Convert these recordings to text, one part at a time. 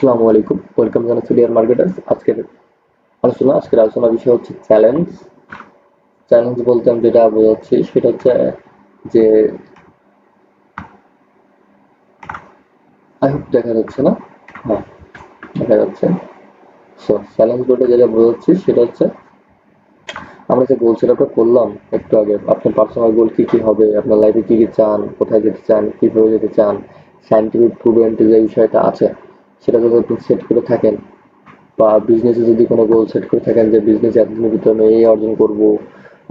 আসসালামু আলাইকুম। ওয়েলকাম জানাচ্ছি ডিয়ার মার্কেটার্স আজকের আলোচনা আজকের আলোচনা বিষয় হচ্ছে চ্যালেঞ্জ চ্যালেঞ্জ বলতে আমি যেটা বোঝাচ্ছি, সেটা হচ্ছে যে আই হোপ দেখা যাচ্ছে না? হ্যাঁ দেখা যাচ্ছে। সো চ্যালেঞ্জ বলতে যেটা বোঝাচ্ছি, সেটা হচ্ছে আমরা যে গোল সেটআপটা করলাম একটু আগে, আপনার পার্সোনাল গোল কি কি হবে, আপনার লাইফে কি কি চান, কোথায় যেতে চান, কীভাবে যেতে চান সাইন্টিফিক প্রুভেন্ট যে বিষয়টা আছে সেটা যদি আপনি সেট করে থাকেন। বা বিজনেসে যদি কোনো গোল সেট করে থাকেন যে বিজনেস এতদিনের ভিতরে আমি এই অর্জন করব,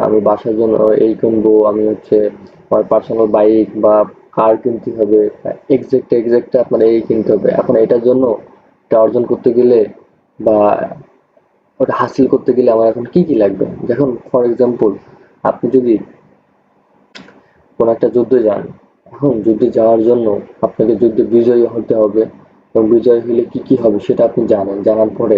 আমি বাসার জন্য এই কিনবো, আমি হচ্ছে আমার পার্সোনাল বাইক বা কার কিনতে হবে। এক্সাক্ট এক্সাক্ট আপনার এই কিনতে হবে। এখন এটার জন্য এটা অর্জন করতে গেলে বা ওটা হাসিল করতে গেলে আমার এখন কি কি লাগবে? দেখুন ফর এক্সাম্পল আপনি যদি কোনো একটা যুদ্ধে যান, এখন যুদ্ধে যাওয়ার জন্য আপনাকে যুদ্ধে বিজয়ী হতে হবে। এবং বিজয় হলে কি কি হবে সেটা আপনি জানেন। জানার পরে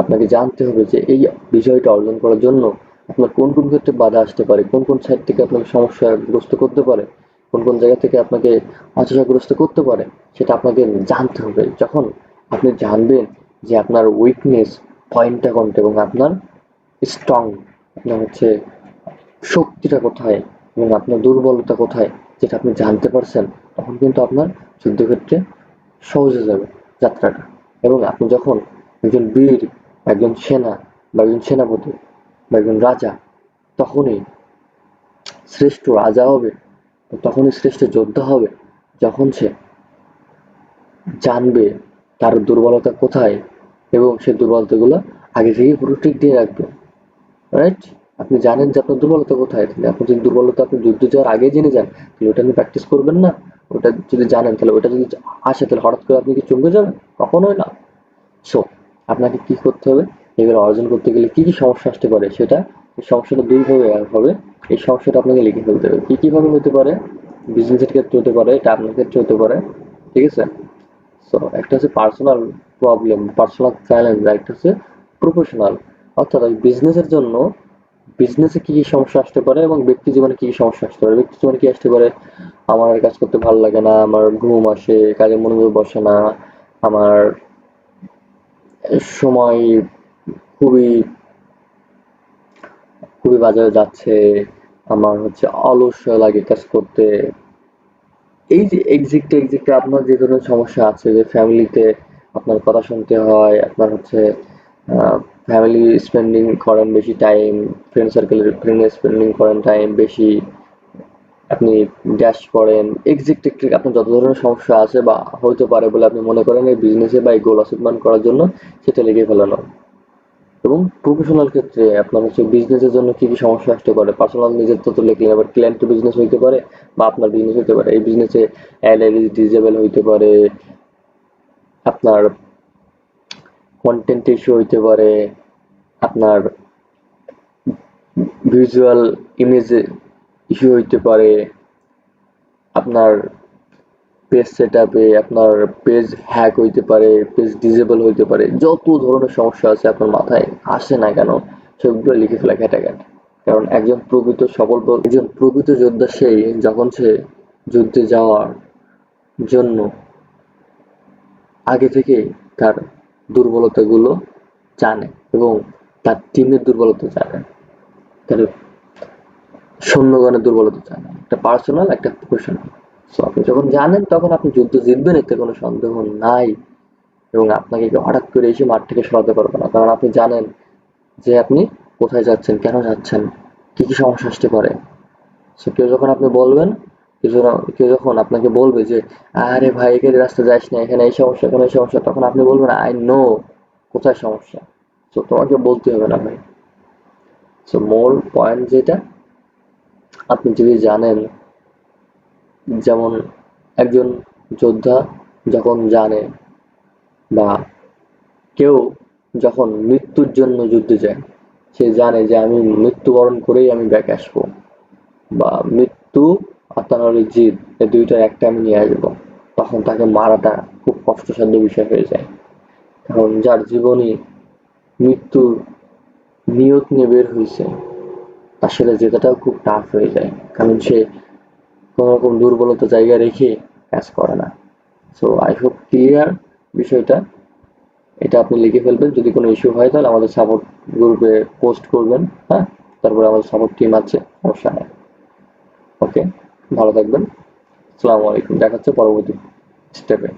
আপনাকে জানতে হবে যে এই বিষয়টা অর্জন করার জন্য আপনার কোন কোন ক্ষেত্রে বাধা আসতে পারে, কোন কোন সাইড থেকে আপনাকে সমস্যাগ্রস্ত করতে পারে, কোন কোন জায়গা থেকে আপনাকে হতাশাগ্রস্ত করতে পারে, সেটা আপনাকে জানতে হবে। যখন আপনি জানবেন যে আপনার উইকনেস পয়েন্টটা কোনটা এবং আপনার স্ট্রং আপনার হচ্ছে শক্তিটা কোথায় এবং আপনার দুর্বলতা কোথায়, যেটা আপনি জানতে পারছেন, তখন কিন্তু আপনার যুদ্ধক্ষেত্রে সহজ হয়ে যাবে যাত্রাটা। এবং আপনি যখন একজন বীর, একজন সেনা বা একজন সেনাপতি বা একজন রাজা, তখনই শ্রেষ্ঠ রাজা হবে তখনই শ্রেষ্ঠ যোদ্ধা হবে, যখন সে জানবে তার দুর্বলতা কোথায় এবং সে দুর্বলতাগুলো আগে থেকে পুরো ঠিক দিয়ে রাখবে। রাইট আপনি জানেন যে আপনার দুর্বলতা কোথায় আপনি যদি দুর্বলতা, আপনি যুদ্ধ যাওয়ার আগে জেনে যান, তাহলে ওটা নিয়ে প্র্যাকটিস করবেন না। ওটা যদি জানেন, তাহলে ওটা যদি আসে, তাহলে হঠাৎ করে আপনি কি চমকে যাবেন? কখনোই না। সো, আপনাকে কি করতে হবে? এগুলো অর্জন করতে গেলে কি কি সমস্যা আসতে পারে সেটা এই সমস্যাটা দুইভাবে হবে। এই সমস্যাটা আপনাকে লিখে ফেলতে হবে। কি কীভাবে হতে পারে? বিজনেসের ক্ষেত্রে হতে পারে, এটা আপনার ক্ষেত্রে হতে পারে। ঠিক আছে? সো, একটা হচ্ছে পার্সোনাল প্রবলেম পার্সোনাল চ্যালেঞ্জ আর একটা হচ্ছে প্রফেশনাল অর্থাৎ ওই বিজনেসের জন্য বিজনেসে কি কি সমস্যা আসতে পারে এবং ব্যক্তি জীবনে কি কি সমস্যা আসতে পারে? ব্যক্তি জীবনে কি আসতে পারে, আমার কাজ করতে ভালো লাগে না, আমার ঘুম আসে, কাজে মনোযোগ বসে না, আমার সময় খুবই খুবই বাজারে যাচ্ছে, আমার হচ্ছে অলস লাগে কাজ করতে। এই যে এক্সিক্টে এক্সিক্টে আপনার যে ধরনের সমস্যা আছে, যে ফ্যামিলিতে আপনার কথা শুনতে হয়, আপনার হচ্ছে ফ্যামিলি স্পেন্ডিং করেন বেশি টাইম ফ্রেন্ড সার্কেলের ফ্রেন্ড স্পেন্ডিং করেন টাইম বেশি, আপনি ড্যাশ করেন এক্সিক্ট এক্সিক্ট আপনার যত ধরনের সমস্যা আছে বা হতে পারে বলে আপনি মনে করেন এই বিজনেসে বা এই গোল অ্যাচিভমেন্ট করার জন্য সেটা লিখে ফেলানো। এবং প্রফেশনাল ক্ষেত্রে আপনার হচ্ছে বিজনেসের জন্য কী কী সমস্যা আসতে পারে? পার্সোনাল নিজের তো লিখলেন আবার ক্লায়েন্ট বিজনেস হইতে পারে বা আপনার বিজনেস হইতে পারে। এই বিজনেসে এলআইডি ডিজেবল হইতে পারে। আপনার কন্টেন্ট ইস্যু হইতে পারে, আপনার ভিজুয়াল ইমেজ ইস্যু হইতে পারে, আপনার পেজ সেট আপে আপনার পেজ হ্যাক হইতে পারে পেজ ডিজেবল হইতে পারে, যত ধরনের সমস্যা আছে আপনার মাথায় আসে না কেন, সেগুলো লিখে ফেলা ঘেটাঘাট কারণ একজন প্রকৃত সফল একজন প্রকৃত যোদ্ধা সেই যখন সে যুদ্ধে যাওয়ার জন্য আগে থেকে তার দুর্বলতাগুলো জানে এবং তার টিমের দুর্বলতা জানে। তার সৈন্যগণের দুর্বলতা জানে। একটা পার্সোনাল একটা প্রফেশনাল সো আপনি যখন জানেন, তখন আপনি যুদ্ধ জিতবেন, এতে কোনো সন্দেহ নাই। এবং আপনাকে হঠাৎ করে এসে মাঠ থেকে সরাতে পারবে না। কারণ আপনি জানেন যে আপনি কোথায় যাচ্ছেন, কেন যাচ্ছেন, কি কি সমস্যা আসতে পারে। সো কেউ যখন আপনি বলবেন কেউ যখন আপনাকে বলবে যে, আরে ভাই, এখানে রাস্তা যাস না, এখানে এই সমস্যা, এখানে এই সমস্যা, তখন আপনি বলবেন, আই নো, কোথায় সমস্যা? সো তোমাকে বলতে হবে না ভাই। সো মোর পয়েন্ট যেটা, আপনি যদি জানেন, যেমন একজন যোদ্ধা যখন জানে বা কেউ যখন মৃত্যুর জন্য যুদ্ধে যায়, সে জানে যে আমি মৃত্যুবরণ করেই আমি ব্যাক আসব বা মৃত্যু আর জিদ এই দুইটার একটা আমি নিয়ে আসব। তখন তাকে মারাটা খুব কষ্টসাধ্য বিষয় হয়ে যায়। কারণ যার জীবনী মৃত্যু নিয়ত নিয়ে বের হয়েছে, তার সাথে জেতাটাও খুব টাফ হয়ে যায়। কারণ সে কোনো রকম দুর্বলতা জায়গা রেখে কাজ করে না। সো আই হোপ ক্লিয়ার বিষয়টা। এটা আপনি লিখে ফেলবেন। যদি কোনো ইস্যু হয়, তাহলে আমাদের সাপোর্ট গ্রুপে পোস্ট করবেন হ্যাঁ? তারপরে আমাদের সাপোর্ট টিম আছে, সমস্যা নেই। ওকে ভালো থাকবেন। আসসালামু আলাইকুম। দেখা হচ্ছে পরবর্তী স্টেপে